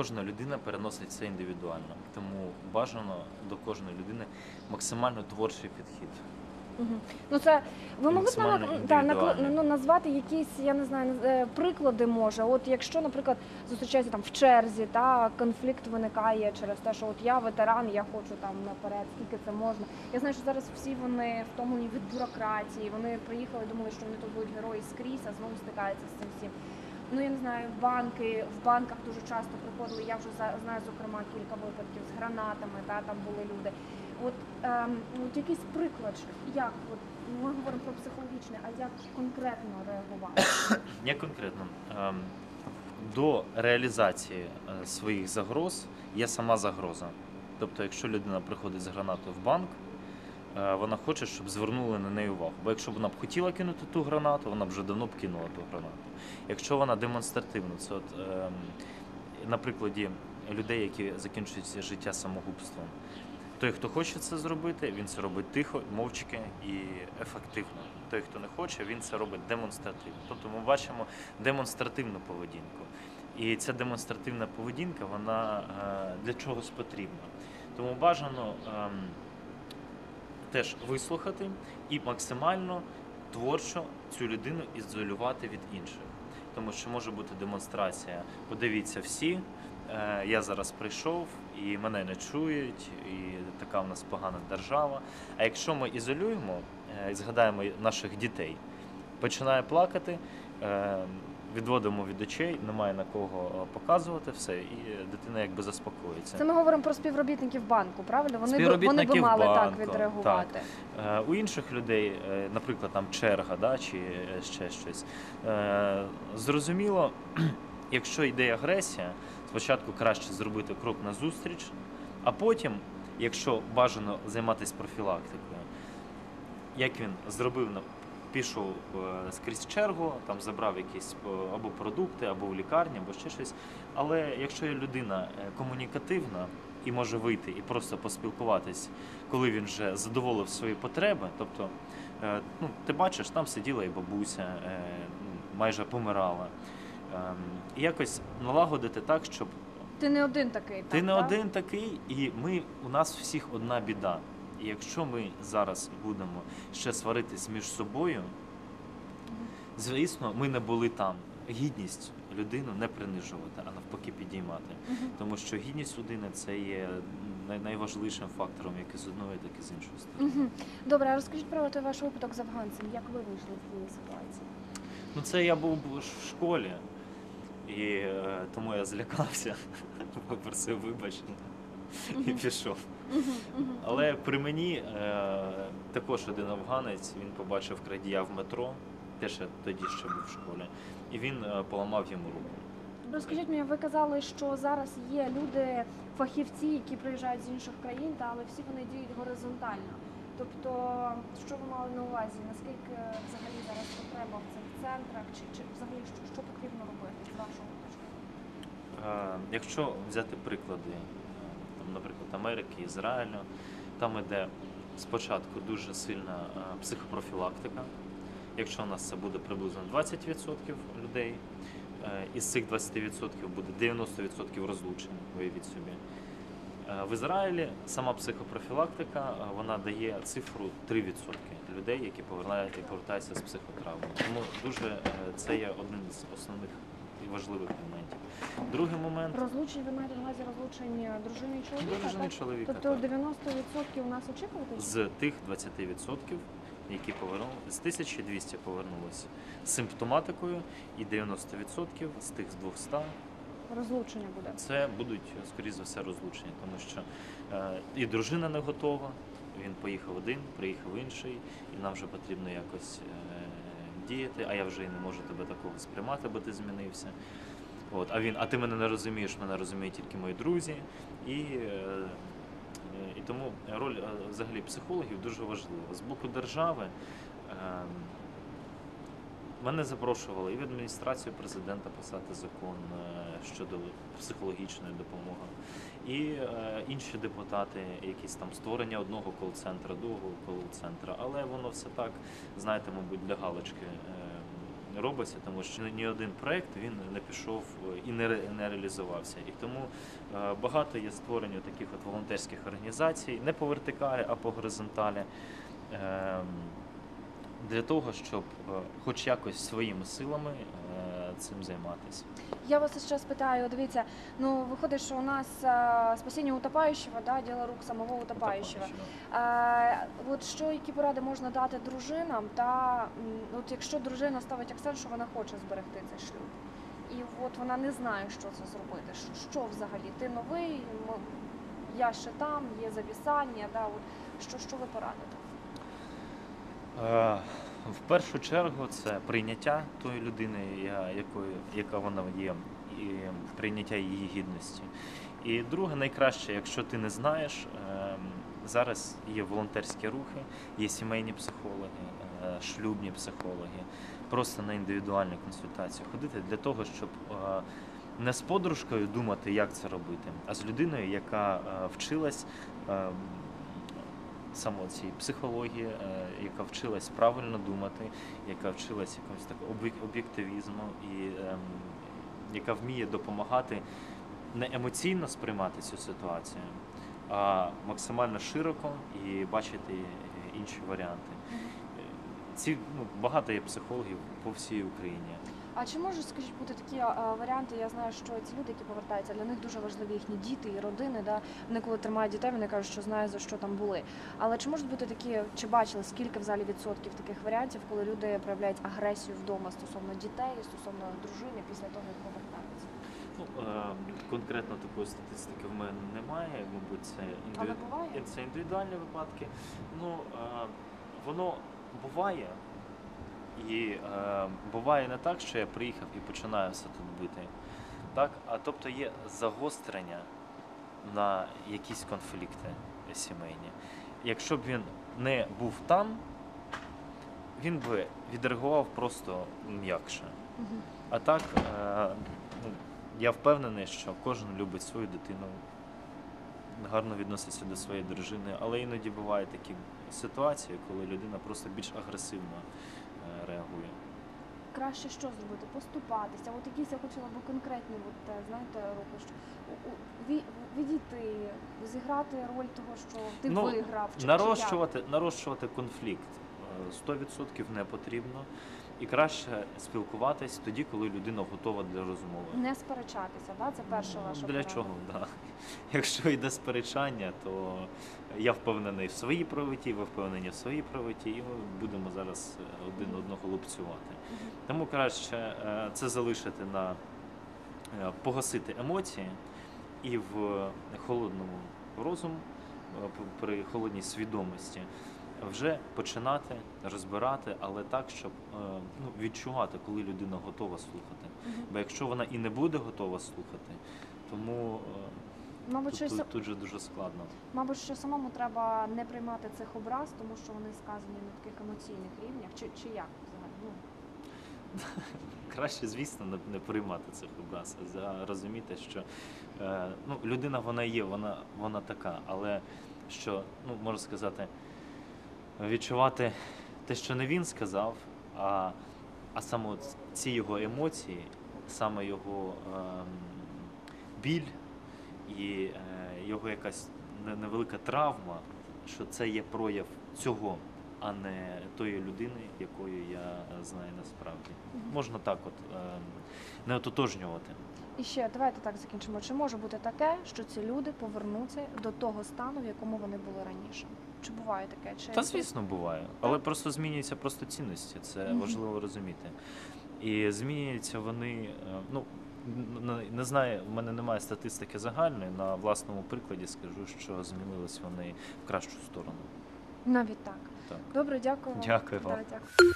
кожна людина переносить це індивідуально. Тому бажано до кожної людини максимально творчий підхід. Ну це ви могли б нам да, накла- ну, назвати якісь, я не знаю, е, приклади може. От якщо, наприклад, зустрічається там в черзі, та конфлікт виникає через те, що от я ветеран, я хочу там наперед, скільки це можна. Я знаю, що зараз всі вони втомлені від бюрократії. Вони приїхали, думали, що вони тут будуть герої скрізь, а знову стикаються з цим всім. Ну я не знаю, банки в банках дуже часто приходили. Я вже знаю зокрема кілька випадків з гранатами. Та там були люди. От, ем, от якийсь приклад, як от ми говоримо про психологічне, а як конкретно реагувати? Я конкретно ем, до реалізації е, своїх загроз є сама загроза. Тобто, якщо людина приходить з гранатою в банк, вона хоче, щоб звернули на неї увагу. Бо якщо б вона б хотіла кинути ту гранату, вона б вже давно б кинула ту гранату. Якщо вона демонстративно, це от ем, на прикладі людей, які закінчують життя самогубством. Той, хто хоче це зробити, він це робить тихо, мовчки і ефективно. Той, хто не хоче, він це робить демонстративно. Тобто ми бачимо демонстративну поведінку. І ця демонстративна поведінка, вона е, для чогось потрібна. Тому бажано ем, теж вислухати і максимально творчо цю людину ізолювати від інших. Тому що може бути демонстрація. Подивіться всі, е, я зараз прийшов і мене не чують, і така в нас погана держава. А якщо ми ізолюємо, е, і згадаємо наших дітей, починає плакати, е, відводимо від очей, немає на кого е, показувати все, і дитина якби заспокоїться. Це ми говоримо про співробітників банку, правильно? Вони б, вони би мали так відреагувати. Е, У інших людей, е, наприклад, там черга, да, чи е, ще щось. е, Зрозуміло, якщо йде агресія, спочатку краще зробити крок назустріч, а потім, якщо бажано займатися профілактикою, як він зробив на- пішов е, скрізь чергу, там забрав якісь е, або продукти, або в лікарні, або ще щось. Але якщо є людина е, комунікативна і може вийти і просто поспілкуватись, коли він вже задоволив свої потреби, тобто, ну, ти бачиш, там сиділа і бабуся, ну, майже помирала. Ем, І якось налагодити так, щоб Ти не один такий. ти так, не так? один такий, і ми у нас всіх одна біда. І якщо ми зараз будемо ще сваритись між собою, звісно, ми не були там. Гідність людину не принижувати, а навпаки підіймати. Тому що гідність людини це є найважливішим фактором, як і з одної, так і з іншої сторони. Добре, а розкажіть про той ваш випадок з афганцем. Як ви вийшли з цієї ситуації? Ну це я був в школі, і е, тому я злякався, попросив вибачення і пішов. Але при мені е, також один афганець, він побачив крадія в метро, теж тоді ще був в школі, і він е, поламав йому руку. Розкажіть мені, ви казали, що зараз є люди, фахівці, які приїжджають з інших країн, та але всі вони діють горизонтально. Тобто, що ви мали на увазі? Наскільки взагалі зараз потреба в цих центрах, чи, чи взагалі що, що потрібно робити з вашого точки? Е, Якщо взяти приклади, наприклад, Америки, Ізраїлю, там іде спочатку дуже сильна е, психопрофілактика. Якщо у нас це буде приблизно 20% людей, е, із цих 20% буде 90% розлучень, виявіть собі. Е, В Ізраїлі сама психопрофілактика вона дає цифру 3% людей, які повертаються, з психотравмою. Тому дуже це є одним з основних важливих моментів. Другий момент Розлучень, ви маєте на увазі розлучення дружини і чоловіка? дружини так? чоловіка. Тобто так. 90% у нас очікувати? З тих 20%, які повернули, з 1200 повернулися з симптоматикою, і 90% з тих з 200 Розлучення буде. це будуть, скоріш за все, розлучення, тому що е, і дружина не готова. Він поїхав один, приїхав інший, і нам вже потрібно якось е, діяти. А я вже і не можу тебе такого сприймати, бо ти змінився. От, а він, а ти мене не розумієш, мене розуміють тільки мої друзі. І, е, і тому роль е, взагалі психологів дуже важлива. З боку держави. Мене запрошували і в адміністрацію президента писати закон е, щодо психологічної допомоги, і е, інші депутати, якісь там створення одного кол-центра, другого кол-центра. Але воно все так, знаєте, мабуть, для галочки. Е, робиться, тому що ні один проект він не пішов і не, не реалізувався. І тому багато є створення таких от волонтерських організацій, не по вертикалі, а по горизонталі. Для того, щоб е, хоч якось своїми силами е, цим займатися. Я вас ще питаю, дивіться, ну виходить, що у нас а, спасіння утопаючого, да, діло рук самого утопаючого. А, от що, які поради можна дати дружинам, та от якщо дружина ставить акцент, що вона хоче зберегти цей шлюб, і от вона не знає, що це зробити. Що, що взагалі? Ти новий, я ще там, є завісання, да, от що, що ви порадите? Е, В першу чергу це прийняття тої людини, якою, яка вона є, і прийняття її гідності. І друге, найкраще, якщо ти не знаєш, ем, зараз є волонтерські рухи, є сімейні психологи, е, шлюбні психологи, просто на індивідуальні консультації ходити для того, щоб е, не з подружкою думати, як це робити, а з людиною, яка вчилась саме цій психології, е, яка вчилась правильно думати, яка вчилась якомусь так об'єк- об'єктивізму і ем, яка вміє допомагати не емоційно сприймати цю ситуацію, а максимально широко і бачити е, інші варіанти. Ці ну, багато є психологів по всій Україні. А чи можуть, скажіть, бути такі а, варіанти? Я знаю, що ці люди, які повертаються, для них дуже важливі їхні діти і родини. Да? Вони коли тримають дітей, вони кажуть, що знають за що там були. Але чи можуть бути такі, чи бачили скільки взагалі відсотків таких варіантів, коли люди проявляють агресію вдома стосовно дітей, стосовно дружини після того, як повертаються? Ну, е, конкретно такої статистики в мене немає, мабуть, це буває? Це індивідуальні випадки. Ну, е, воно буває. І е, буває не так, що я приїхав і починаю все тут бити. Так? А тобто є загострення на якісь конфлікти сімейні. Якщо б він не був там, він би відреагував просто м'якше. А так, е, ну, я впевнений, що кожен любить свою дитину, гарно відноситься до своєї дружини, але іноді бувають такі ситуації, коли людина просто більш агресивно реагує. Краще що зробити? Поступатися. От якісь я хотіла би конкретні, от, е, знаєте, руки, що відійти, зіграти роль того, що ти Ну, виграв. Чи, чи Нарощувати, нарощувати конфлікт е, 100% не потрібно. І краще спілкуватись тоді, коли людина готова для розмови. не сперечатися, да? це перша Ну, ваша Для порада. чого? Да. Якщо йде сперечання, то я впевнений в своїй правоті, ви впевнені в своїй правоті, і ми будемо зараз е, один одного лупцювати. Тому краще е, це залишити на е, погасити емоції і в холодному розум, е, при холодній свідомості вже починати розбирати, але так, щоб е, ну, відчувати, коли людина готова слухати. Бо якщо вона і не буде готова слухати, тому е, Мабуть, тут, що, тут, тут же дуже складно. мабуть, що самому треба не приймати цих образ, тому що вони сказані на таких емоційних рівнях, чи, чи як взагалі? Ну, Краще, звісно, не, не приймати цих образ, а розуміти, що е, ну, людина вона є, вона, вона така, але що, ну, можна сказати, відчувати те, що не він сказав, а, а саме ці його емоції, саме його ем, біль і е, його якась невелика травма, що це є прояв цього, а не тої людини, якою я е, знаю насправді. Можна так от ем, не ототожнювати. І ще давайте так закінчимо. Чи може бути таке, що ці люди повернуться до того стану, в якому вони були раніше? Чи буває таке? Чи Та звісно буває, але просто змінюються просто цінності. Це Мгм. важливо розуміти. І змінюються вони. е, Ну не знаю, в мене немає статистики загальної. На власному прикладі скажу, що змінились вони в кращу сторону. навіть так? Так. Добре, дякую. вам. Дякую вам. Да, дякую.